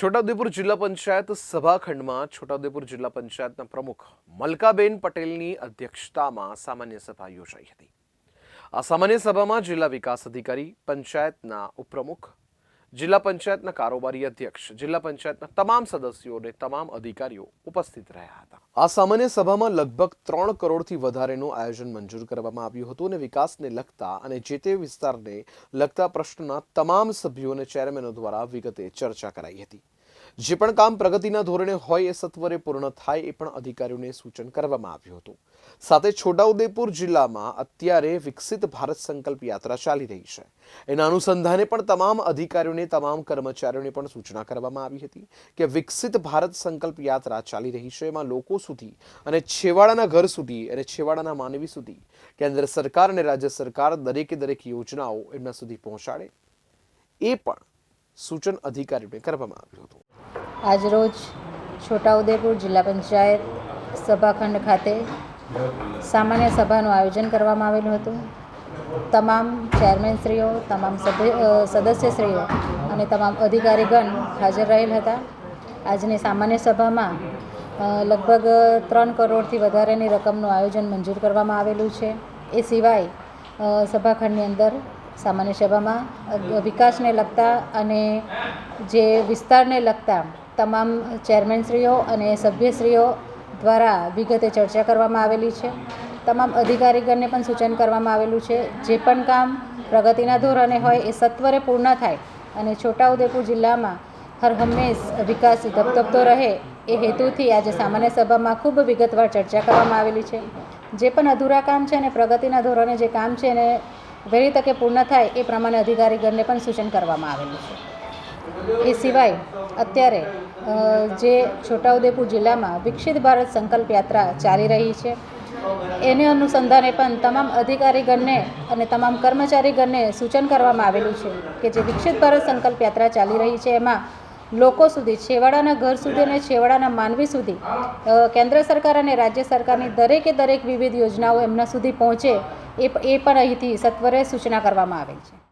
છોટાઉદેપુર જિલ્લા પંચાયત સભાખંડમાં છોટાઉદેપુર જિલ્લા પંચાયતના પ્રમુખ મલકાબેન પટેલની અધ્યક્ષતામાં સામાન્ય સભા યોજાઈ હતી. આ સામાન્ય સભામાં જિલ્લા વિકાસ અધિકારી, પંચાયતના ઉપપ્રમુખ જિલ્લા પંચાયતના કારોબારી અધ્યક્ષ, જિલ્લા પંચાયતના તમામ સદસ્યો અને તમામ અધિકારીઓ ઉપસ્થિત રહ્યા હતા. આ સામાન્ય સભામાં લગભગ ત્રણ કરોડથી વધારેનું આયોજન મંજૂર કરવામાં આવ્યું હતું અને વિકાસને લગતા અને જે તે વિસ્તારને લગતા પ્રશ્નોના તમામ સભ્યો અને ચેરમેનો દ્વારા વિગતે ચર્ચા કરાઈ હતી. જે પણ કામ પ્રગતિના ધોરણે હોય એ સત્વરે પૂર્ણ થાય એ પણ અધિકારીઓને સૂચન કરવામાં આવ્યું હતું. સાથે છોટાઉદેપુર જિલ્લામાં અત્યારે વિકસિત ભારત સંકલ્પ યાત્રા ચાલી રહી છે. એના અનુસંધાને પણ તમામ અધિકારીઓને, તમામ કર્મચારીઓને પણ સૂચના કરવામાં આવી હતી કે વિકસિત ભારત સંકલ્પ યાત્રા ચાલી રહી છે. એમાં લોકો સુધી અને છેવાડાના ઘર સુધી અને છેવાડાના માનવી સુધી, કેન્દ્ર સરકાર અને રાજ્ય સરકાર દરેકે દરેક યોજનાઓ એમના સુધી પહોંચાડે એ પણ સૂચન અધિકારીઓને કરવામાં આવ્યું હતું. આજરોજ છોટાઉદેપુર જિલ્લા પંચાયત સભાખંડ ખાતે સામાન્ય સભાનું આયોજન કરવામાં આવેલું હતું. તમામ ચેરમેનશ્રીઓ, તમામ સદસ્યશ્રીઓ અને તમામ અધિકારીગણ હાજર રહેલ હતા. આજની સામાન્ય સભામાં લગભગ ત્રણ કરોડથી વધારેની રકમનું આયોજન મંજૂર કરવામાં આવેલું છે. એ સિવાય સભાખંડની અંદર સામાન્ય સભામાં વિકાસને લગતા અને જે વિસ્તારને લગતા તમામ ચેરમેનશ્રીઓ અને સભ્યશ્રીઓ દ્વારા વિગતે ચર્ચા કરવામાં આવેલી છે. તમામ અધિકારીગણને પણ સૂચન કરવામાં આવેલું છે. જે પણ કામ પ્રગતિના ધોરણે હોય એ સત્વરે પૂર્ણ થાય અને છોટાઉદેપુર જિલ્લામાં હર હંમેશ વિકાસ ધબધબતો રહે એ હેતુથી આજે સામાન્ય સભામાં ખૂબ વિગતવાર ચર્ચા કરવામાં આવેલી છે. જે પણ અધૂરા કામ છે અને પ્રગતિના ધોરણે જે કામ છે એને વહેલી તકે પૂર્ણ થાય એ પ્રમાણે અધિકારીગણને પણ સૂચન કરવામાં આવેલું છે. એ સિવાય અત્યારે જે છોટાઉદેપુર જિલ્લામાં વિકસિત ભારત સંકલ્પ યાત્રા ચાલી રહી છે, એને અનુસંધાને પણ તમામ અધિકારીગણને અને તમામ કર્મચારીગણને સૂચન કરવામાં આવેલું છે કે જે વિકસિત ભારત સંકલ્પ યાત્રા ચાલી રહી છે, એમાં લોકો સુધી, છેવાડાના ઘર સુધી અને છેવાડાના માનવી સુધી કેન્દ્ર સરકાર અને રાજ્ય સરકારની દરેકે દરેક વિવિધ યોજનાઓ એમના સુધી પહોંચે એ પણ અહીંથી સત્વરે સૂચના કરવામાં આવેલ છે.